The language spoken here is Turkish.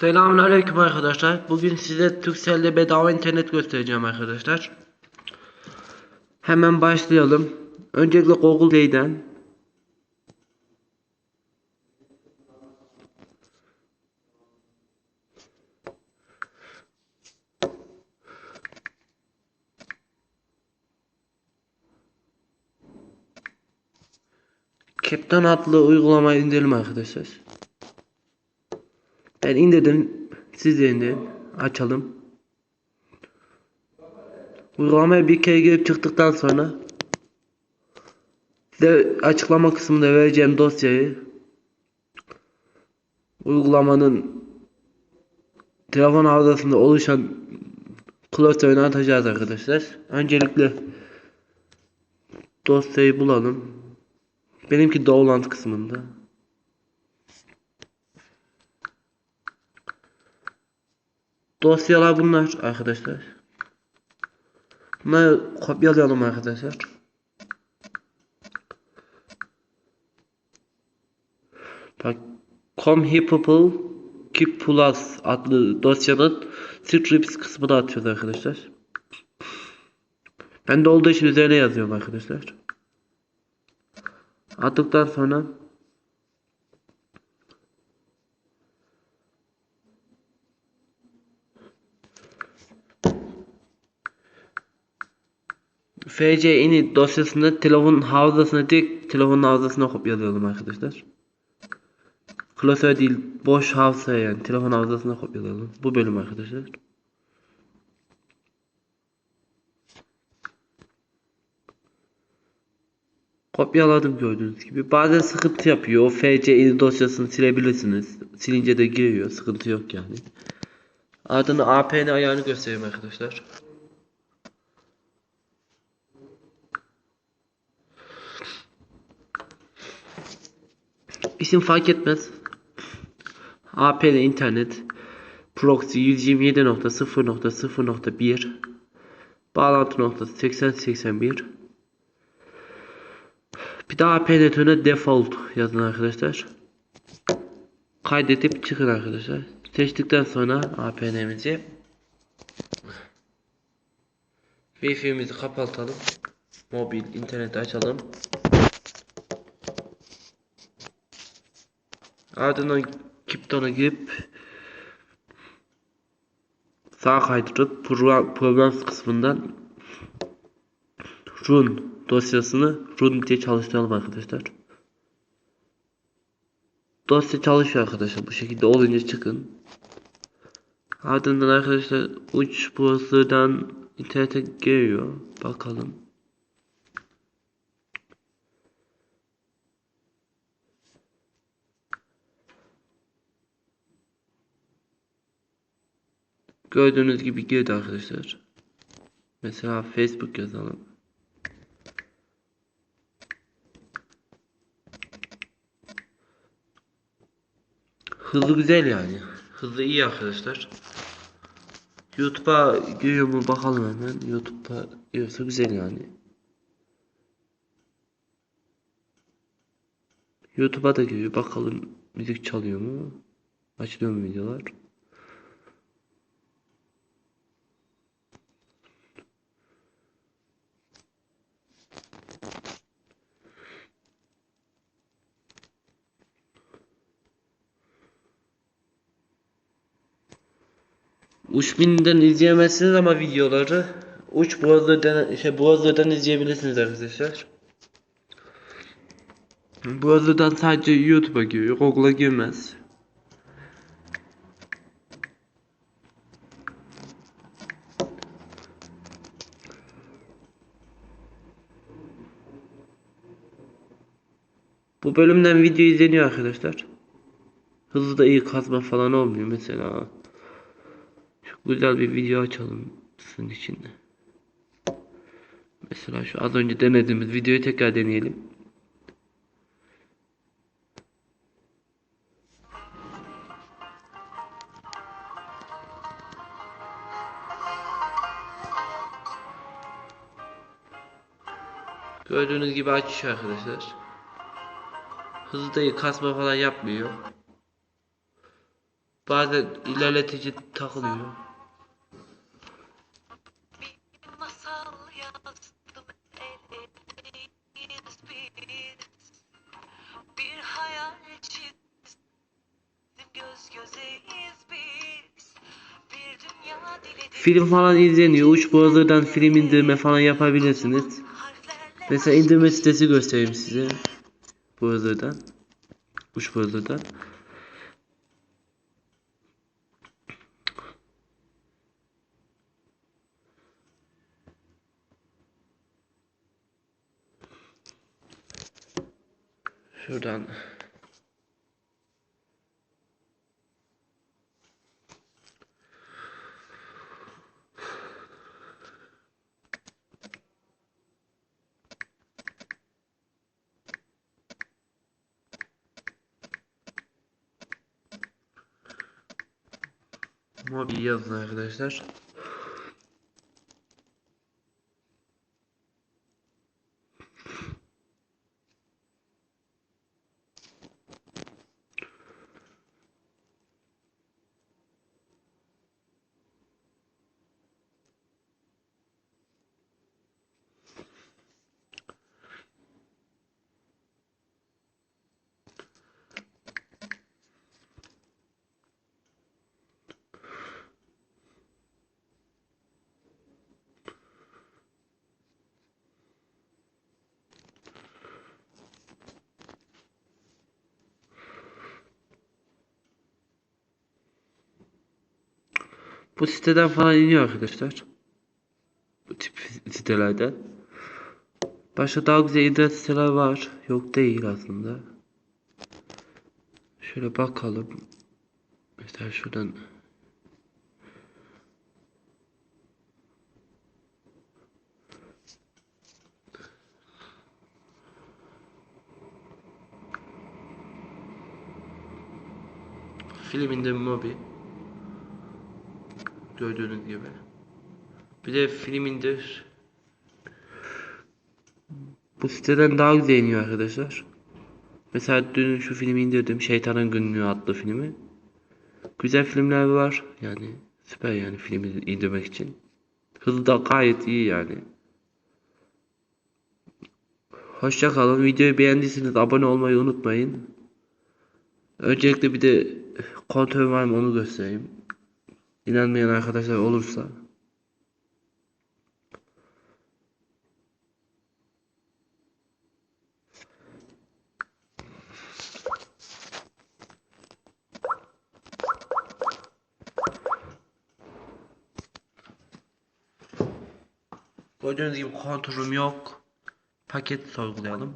Selamünaleyküm arkadaşlar. Bugün size Turkcell'de bedava internet göstereceğim arkadaşlar. Hemen başlayalım. Öncelikle Google Play'den Captain adlı uygulamayı indirelim arkadaşlar. Ben indirdim. Siz de indirin. Açalım. Uygulamaya bir kere girip çıktıktan sonra size açıklama kısmında vereceğim dosyayı uygulamanın telefon hafızasında oluşan klasörüne atacağız arkadaşlar. Öncelikle dosyayı bulalım. Benimki download kısmında. Dosyalar bunlar arkadaşlar. Bunları kopyalayalım arkadaşlar. Bak ComHippable Keep Plus adlı dosyanın scripts kısmını atıyoruz arkadaşlar. Ben de olduğu için üzerine yazıyorum arkadaşlar. Attıktan sonra FC ini dosyasında telefon hafızasına direkt telefonun hafızasına kopyalayalım arkadaşlar. Klasör değil boş hafıza yani telefon hafızasına kopyalayalım. Bu bölüm arkadaşlar. Kopyaladım gördüğünüz gibi. Bazen sıkıntı yapıyor. O FC ini dosyasını silebilirsiniz. Silince de giriyor. Sıkıntı yok yani. Ardından APN ayarını göstereyim arkadaşlar. İsim fark etmez. APN internet proxy 127.0.0.1 bağlantı noktası 8081 bir daha APN türüne default yazın arkadaşlar. Kaydedip çıkın arkadaşlar. Seçtikten sonra APN'mizi Wi-Fi'mizi kapatalım. Mobil internet açalım. Ardından Kipton'a girip sağ kaydırıp program, kısmından run dosyasını run diye çalıştıralım arkadaşlar. Dosya çalışıyor arkadaşlar bu şekilde olunca çıkın. Ardından arkadaşlar uç browser'dan internete geliyor. Bakalım. Gördüğünüz gibi girdi arkadaşlar. Mesela Facebook yazalım. Hızlı güzel yani. Hızlı iyi arkadaşlar. YouTube'a giriyor mu bakalım hemen. YouTube'a giriyorsa güzel yani. YouTube'a da giriyor. Bakalım müzik çalıyor mu? Açılıyor mu videolar? Uçbin'den izleyemezsiniz ama videoları Uç browser'dan, şey, browser'dan izleyebilirsiniz arkadaşlar. Browser'dan sadece YouTube'a giriyor, Google'a girmez. Bu bölümden video izleniyor arkadaşlar. Hızlı da iyi kazma falan olmuyor mesela. Güzel bir video açalım sizin için. Mesela şu az önce denediğimiz videoyu tekrar deneyelim. Gördüğünüz gibi açıyor arkadaşlar. Hızlı değil kasma falan yapmıyor. Bazen ilerletici takılıyor. Film falan izleniyor. Uç boğazlardan film indirme falan yapabilirsiniz. Mesela indirme sitesi göstereyim size. Browser'dan. Uç browser'dan. Şuradan. Mobil yazın arkadaşlar. Bu siteden falan iniyor arkadaşlar. Bu tip sitelerden. Başka daha güzel internet siteler var. Yok değil aslında. Şöyle bakalım. Mesela şuradan Film indirme mobi. Gördüğünüz gibi. Bir de film indir. Bu siteden daha güzel iniyor arkadaşlar. Mesela dün şu filmi indirdim. Şeytanın Günlüğü adlı filmi. Güzel filmler var. Yani süper yani filmi indirmek için. Hızı da gayet iyi yani. Hoşça kalın. Videoyu beğendiyseniz abone olmayı unutmayın. Öncelikle bir de kontrol var mı onu göstereyim. İnanmayan arkadaşlar olursa. Gördüğünüz gibi kontrolüm yok. Paket sorgulayalım.